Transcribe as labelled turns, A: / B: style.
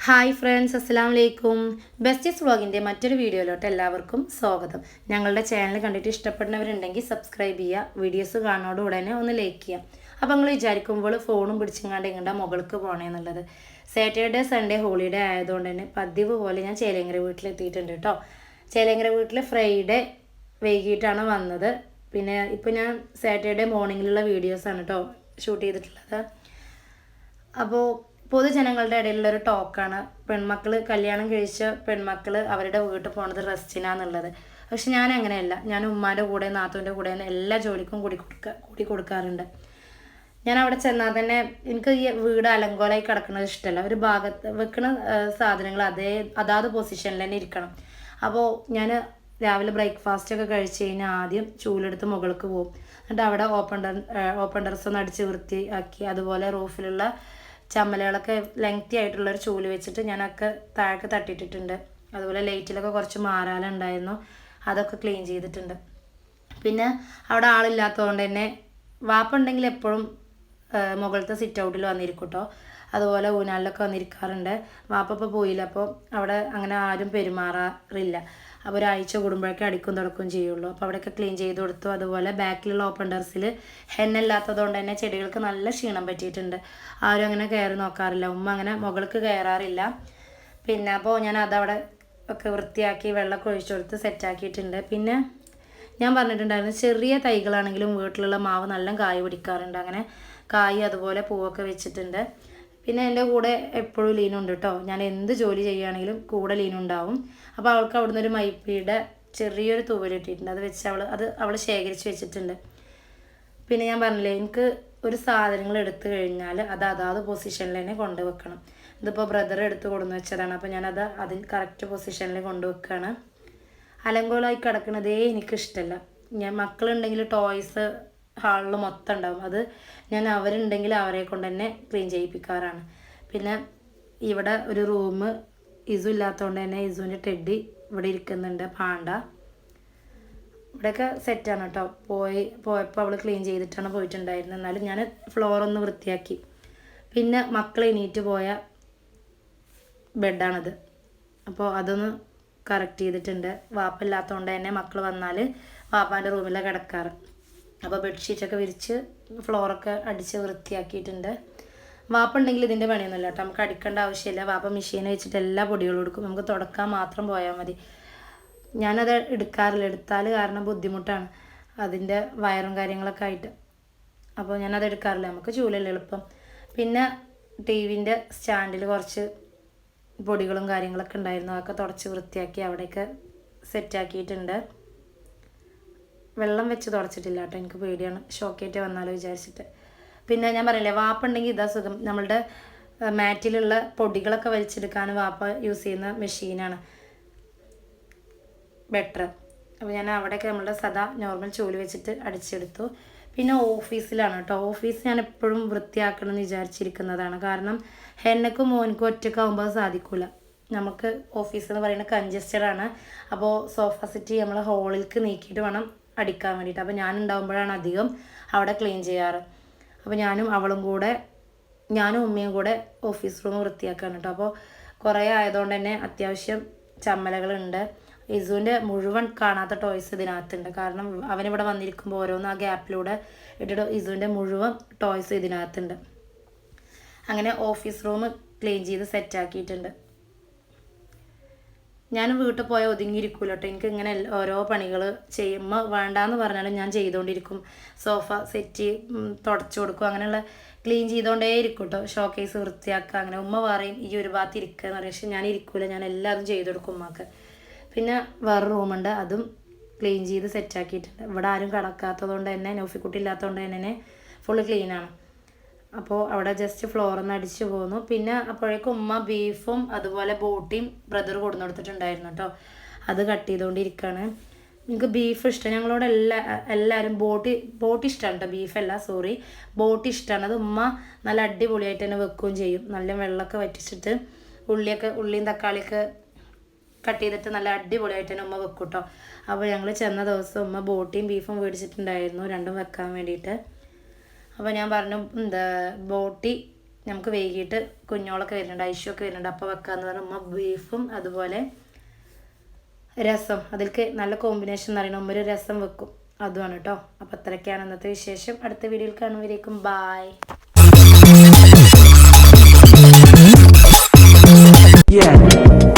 A: Hi friends അസ്സാം വലൈക്കും ബെസ്റ്റസ് വ്ളോഗിന്റെ മറ്റൊരു വീഡിയോയിലോട്ട് എല്ലാവർക്കും സ്വാഗതം. ഞങ്ങളുടെ ചാനൽ കണ്ടിട്ട് ഇഷ്ടപ്പെടുന്നവരുണ്ടെങ്കിൽ സബ്സ്ക്രൈബ് ചെയ്യുക വീഡിയോസ് കാണുന്നതോട് ഉടനെ ഒന്ന് ലൈക്ക് ചെയ്യാം അപ്പോൾ നിങ്ങൾ വിചാരിക്കുമ്പോൾ ഫോണും പിടിച്ചിങ്ങാണ്ട് എങ്ങടെ മുകൾക്ക് പോകണമെന്നുള്ളത് സാറ്റർഡേ സൺഡേ ഹോളിഡേ ആയതുകൊണ്ട് തന്നെ പതിവ് പോലെ ഞാൻ ചേലേങ്കര വീട്ടിലെത്തിയിട്ടുണ്ട് കേട്ടോ ചേലേങ്കര വീട്ടിൽ ഫ്രൈഡേ വൈകിട്ടാണ് വന്നത്. പിന്നെ ഇപ്പോൾ ഞാൻ സാറ്റർഡേ മോർണിംഗിലുള്ള വീഡിയോസാണ് കേട്ടോ ഷൂട്ട് ചെയ്തിട്ടുള്ളത്. അപ്പോൾ പൊതുജനങ്ങളുടെ ഇടയിലുള്ളൊരു ടോക്കാണ് പെൺമക്കൾ കല്യാണം കഴിച്ച പെൺമക്കൾ അവരുടെ വീട്ടിൽ പോണത് റെസ്റ്റിനാന്നുള്ളത് പക്ഷെ ഞാൻ അങ്ങനെയല്ല. ഞാൻ ഉമ്മാന്റെ കൂടെ നാത്തുവിന്റെ കൂടെ എല്ലാ ജോലിക്കും കൂടി കൊടുക്ക കൂടി കൊടുക്കാറുണ്ട്. ഞാൻ അവിടെ ചെന്നാൽ തന്നെ എനിക്ക് ഈ വീട് അലങ്കോലായി കിടക്കുന്നത് ഇഷ്ടമല്ല ഒരു ഭാഗത്ത് വെക്കുന്ന സാധനങ്ങൾ അതേ അതാത് പൊസിഷനിൽ തന്നെ ഇരിക്കണം. അപ്പോൾ ഞാൻ രാവിലെ ബ്രേക്ക്ഫാസ്റ്റ് ഒക്കെ കഴിച്ച് കഴിഞ്ഞാൽ ആദ്യം ചൂലെടുത്ത് മുകൾക്ക് പോകും എന്നിട്ട് അവിടെ ഓപ്പൺ ഓപ്പൺ ഡ്രസ്സ് ഒന്ന് അടിച്ച് വൃത്തിയാക്കി അതുപോലെ റൂഫിലുള്ള ചമ്മലകളൊക്കെ ലെങ്തി ആയിട്ടുള്ള ഒരു ചൂൽ വെച്ചിട്ട് ഞാനൊക്കെ താഴേക്ക് തട്ടിയിട്ടിട്ടുണ്ട്. അതുപോലെ ലൈറ്റിലൊക്കെ കുറച്ച് മാറാലുണ്ടായിരുന്നു അതൊക്കെ ക്ലീൻ ചെയ്തിട്ടുണ്ട്. പിന്നെ അവിടെ ആളില്ലാത്തതുകൊണ്ട് തന്നെ വാപ്പുണ്ടെങ്കിൽ എപ്പോഴും മുകളിലത്തെ സിറ്റ് ഔട്ടിൽ വന്നിരിക്കും കേട്ടോ അതുപോലെ ഊനാലിലൊക്കെ വന്നിരിക്കാറുണ്ട്. വാപ്പ ഇപ്പോൾ പോയില്ല. അപ്പോൾ അവിടെ അങ്ങനെ ആരും പെരുമാറാറില്ല. അപ്പോൾ ഒരാഴ്ച കൂടുമ്പോഴൊക്കെ അടിക്കും തുടക്കും ചെയ്യുള്ളൂ. അപ്പോൾ അവിടെയൊക്കെ ക്ലീൻ ചെയ്ത് കൊടുത്തു. അതുപോലെ ബാക്കിലുള്ള ഓപ്പൺ ടെറസിൽ ഹെന്നില്ലാത്തതുകൊണ്ട് തന്നെ ചെടികൾക്ക് നല്ല ക്ഷീണം പറ്റിയിട്ടുണ്ട്. ആരും അങ്ങനെ കയറി നോക്കാറില്ല. ഉമ്മ അങ്ങനെ മുകൾക്ക് കയറാറില്ല. പിന്നെ അപ്പോൾ ഞാൻ അതവിടെ ഒക്കെ വൃത്തിയാക്കി വെള്ളമൊക്കെ ഒഴിച്ചു കൊടുത്ത് സെറ്റാക്കിയിട്ടുണ്ട് പിന്നെ ഞാൻ പറഞ്ഞിട്ടുണ്ടായിരുന്നു ചെറിയ തൈകളാണെങ്കിലും വീട്ടിലുള്ള മാവ് നല്ല കായ് പിടിക്കാറുണ്ട്. അങ്ങനെ കായ് അതുപോലെ പൂവൊക്കെ വെച്ചിട്ടുണ്ട്. പിന്നെ എന്റെ കൂടെ എപ്പോഴും ലീനുണ്ട് കേട്ടോ. ഞാൻ എന്ത് ജോലി ചെയ്യുകയാണെങ്കിലും കൂടെ ലീനുണ്ടാവും. അപ്പോൾ അവൾക്ക് അവിടുന്ന് ഒരു മൈപ്പിയുടെ ചെറിയൊരു തൂവൽ കിട്ടിയിട്ടുണ്ട്. അത് വെച്ച് അവൾ അത് അവൾ ശേഖരിച്ച് വെച്ചിട്ടുണ്ട്. പിന്നെ ഞാൻ പറഞ്ഞില്ലേ എനിക്ക് ഒരു സാധനങ്ങൾ എടുത്തു കഴിഞ്ഞാൽ അത് അതാത് പൊസിഷനിൽ തന്നെ കൊണ്ടുവെക്കണം ഇതിപ്പോൾ ബ്രദർ എടുത്ത് കൊടുന്ന് വെച്ചതാണ്. അപ്പോൾ ഞാനത് അതിൽ കറക്റ്റ് പൊസിഷനിൽ കൊണ്ടുവെക്കുകയാണ് അലങ്കോലായി കിടക്കുന്നതേ എനിക്കിഷ്ടമല്ല ഞാൻ മക്കളുണ്ടെങ്കിൽ ടോയ്സ് ഹാളിൽ മൊത്തം ഉണ്ടാവും. അത് ഞാൻ അവരുണ്ടെങ്കിൽ അവരെ കൊണ്ട് തന്നെ ക്ലീൻ ചെയ്യിപ്പിക്കാറാണ്. പിന്നെ ഇവിടെ ഒരു റൂം ഇസു ഇല്ലാത്തതുകൊണ്ട് തന്നെ ഇസുവിന്റെ ടെഡി ഇവിടെ ഇരിക്കുന്നുണ്ട് പാണ്ട. ഇവിടെയൊക്കെ സെറ്റാണ് കേട്ടോ. പോയി പോയപ്പോൾ അവൾ ക്ലീൻ ചെയ്തിട്ടാണ് പോയിട്ടുണ്ടായിരുന്നത്. എന്നാലും ഞാൻ ഫ്ലോർ ഒന്ന് വൃത്തിയാക്കി. പിന്നെ മക്കൾ എണീറ്റ് പോയ ബെഡാണിത്. അപ്പോൾ അതൊന്ന് കറക്റ്റ് ചെയ്തിട്ടുണ്ട്. വാപ്പില്ലാത്തതുകൊണ്ട് തന്നെ മക്കൾ വന്നാൽ വാപ്പാന്റെ റൂമിലാണ് കിടക്കാറ്. അപ്പോൾ ബെഡ്ഷീറ്റൊക്കെ വിരിച്ച് ഫ്ലോറൊക്കെ അടിച്ച് വൃത്തിയാക്കിയിട്ടുണ്ട്. വാപ്പ ഉണ്ടെങ്കിൽ ഇതിന്റെ പണിയൊന്നുമില്ല കേട്ടോ. നമുക്ക് അടിക്കേണ്ട ആവശ്യമില്ല. വാപ്പ മെഷീൻ വെച്ചിട്ട് എല്ലാ പൊടികളും എടുക്കും. നമുക്ക് തുടക്കാൻ മാത്രം പോയാൽ മതി. ഞാനത് എടുക്കാറില്ല. എടുത്താൽ കാരണം ബുദ്ധിമുട്ടാണ്. അതിന്റെ വയറും കാര്യങ്ങളൊക്കെ ആയിട്ട്. അപ്പോൾ ഞാനത് എടുക്കാറില്ല. നമുക്ക് ചൂലല്ല എളുപ്പം. പിന്നെ ടി വിന്റെ സ്റ്റാൻഡിൽ കുറച്ച് പൊടികളും കാര്യങ്ങളൊക്കെ ഉണ്ടായിരുന്നു. അതൊക്കെ തുടച്ച് വൃത്തിയാക്കി അവിടെയൊക്കെ സെറ്റാക്കിയിട്ടുണ്ട് വെള്ളം വെച്ച് തുടച്ചിട്ടില്ല കേട്ടോ. എനിക്ക് പേടിയാണ്. ഷോക്കേറ്റ് വന്നാലോ വിചാരിച്ചിട്ട്. പിന്നെ ഞാൻ പറയില്ലേ വാപ്പുണ്ടെങ്കിൽ ഇതാ സുഖം. നമ്മളുടെ മാറ്റിലുള്ള പൊടികളൊക്കെ വലിച്ചെടുക്കാൻ വാപ്പ യൂസ് ചെയ്യുന്ന മെഷീനാണ്. ബെറ്റർ. അപ്പോൾ ഞാൻ അവിടെയൊക്കെ നമ്മളുടെ സദാ നോർമൽ ചൂൽ വെച്ചിട്ട് അടിച്ചെടുത്തു. പിന്നെ ഓഫീസിലാണ് കേട്ടോ. ഓഫീസ് ഞാൻ എപ്പോഴും വൃത്തിയാക്കണം എന്ന് വിചാരിച്ചിരിക്കുന്നതാണ്. കാരണം ഹെന്നക്കും മോനക്കും ഒറ്റക്കാവുമ്പോൾ സാധിക്കില്ല നമുക്ക് ഓഫീസ് എന്ന് പറയുന്നത് കൺജസ്റ്റഡ് ആണ് അപ്പോൾ സോഫ സെറ്റ് നമ്മൾ ഹോളിലേക്ക് നീക്കിയിട്ട് വേണം അടിക്കാൻ വേണ്ടിയിട്ട്. അപ്പോൾ ഞാനുണ്ടാകുമ്പോഴാണ് അധികം അവിടെ ക്ലീൻ ചെയ്യാറ്. അപ്പോൾ ഞാനും അവളും കൂടെ ഞാനും ഉമ്മയും കൂടെ ഓഫീസ് റൂം വൃത്തിയാക്കുകയാണ് കേട്ടോ അപ്പോൾ കുറേ ആയതുകൊണ്ട് തന്നെ അത്യാവശ്യം ചമ്മലകളുണ്ട്. ഇസുവിന്റെ മുഴുവൻ കാണാത്ത ടോയ്സ് ഇതിനകത്തുണ്ട്. കാരണം അവനിവിടെ വന്നിരിക്കുമ്പോൾ ഓരോന്ന് ആ ഗ്യാപ്പിലൂടെ ഇട്ടിട്ട് ഇസുവിന്റെ മുഴുവൻ ടോയ്സ് ഇതിനകത്തുണ്ട്. അങ്ങനെ ഓഫീസ് റൂം ക്ലീൻ ചെയ്ത് സെറ്റാക്കിയിട്ടുണ്ട് ഞാൻ വീട്ടിൽ പോയാൽ ഒതുങ്ങിയിരിക്കുമല്ലോ കേട്ടോ എനിക്ക് ഇങ്ങനെ ഓരോ പണികൾ ചെയ്യുമ്പോൾ വേണ്ടാന്ന് പറഞ്ഞാലും ഞാൻ ചെയ്തുകൊണ്ടിരിക്കും സോഫ സെറ്റ് തുടച്ചു കൊടുക്കും. അങ്ങനെയുള്ള ക്ലീൻ ചെയ്തുകൊണ്ടേ ഇരിക്കും കേട്ടോ കേസ് വൃത്തിയാക്കുക അങ്ങനെ ഉമ്മ പറയും ഈ ഒരു ഭാഗത്ത് ഇരിക്കുക എന്ന് പറയും. പക്ഷെ ഞാൻ ഇരിക്കൂല. ഞാൻ എല്ലാതും ചെയ്തു കൊടുക്കും ഉമ്മക്ക്. പിന്നെ വേറെ റൂമുണ്ട്. അതും ക്ലീൻ ചെയ്ത് സെറ്റാക്കിയിട്ടുണ്ട്. ഇവിടെ ആരും കിടക്കാത്തതുകൊണ്ട് തന്നെ നോഫിക്കുട്ടി ഇല്ലാത്തതുകൊണ്ട് തന്നെ ഫുള്ള് ക്ലീനാണ് അപ്പോൾ അവിടെ ജസ്റ്റ് ഫ്ലോറിന്ന് അടിച്ചു പോന്നു. പിന്നെ അപ്പോഴേക്കും ഉമ്മ ബീഫും അതുപോലെ ബോട്ടിയും ബ്രദർ കൊടുന്നു കൊടുത്തിട്ടുണ്ടായിരുന്നു കേട്ടോ അത് കട്ട് ചെയ്തുകൊണ്ടിരിക്കുകയാണ് നിങ്ങൾക്ക് ബീഫ് ഇഷ്ടം? ഞങ്ങളോട് എല്ലാ എല്ലാവരും ബോട്ടി ബോട്ടി ഇഷ്ടമാണ് കേട്ടോ ബീഫല്ല സോറി ബോട്ടി ഇഷ്ടമാണ് അത് ഉമ്മ നല്ല അടിപൊളിയായിട്ട് തന്നെ വെക്കുകയും ചെയ്യും. നല്ല വെള്ളമൊക്കെ വറ്റിച്ചിട്ട് ഉള്ളിയൊക്കെ ഉള്ളിയും തക്കാളിയൊക്കെ കട്ട് ചെയ്തിട്ട് നല്ല അടിപൊളിയായിട്ട് തന്നെ ഉമ്മ വെക്കും കേട്ടോ അപ്പോൾ ഞങ്ങൾ ചെന്ന ദിവസം ഉമ്മ ബോട്ടിയും ബീഫും മേടിച്ചിട്ടുണ്ടായിരുന്നു. രണ്ടും വെക്കാൻ വേണ്ടിയിട്ട്. അപ്പോൾ ഞാൻ പറഞ്ഞു എന്താ ബോട്ടി നമുക്ക് വൈകിട്ട് കുഞ്ഞോളൊക്കെ വരുന്നുണ്ട് ഐശ്വൊക്കെ വരുന്നുണ്ട് അപ്പോൾ വെക്കാമെന്ന് പറഞ്ഞു. ഉമ്മ ബീഫും അതുപോലെ രസം. അതിൽക്ക് നല്ല കോമ്പിനേഷൻ എന്ന് പറയുന്നത് ഉമ്മ ഒരു രസം വെക്കും. അതുമാണ് കേട്ടോ. അപ്പോൾ അത്രയ്ക്കാണ് ഇന്നത്തെ വിശേഷം. അടുത്ത വീഡിയോയിൽ കാണുമ്പോഴേക്കും ബായ് Yeah.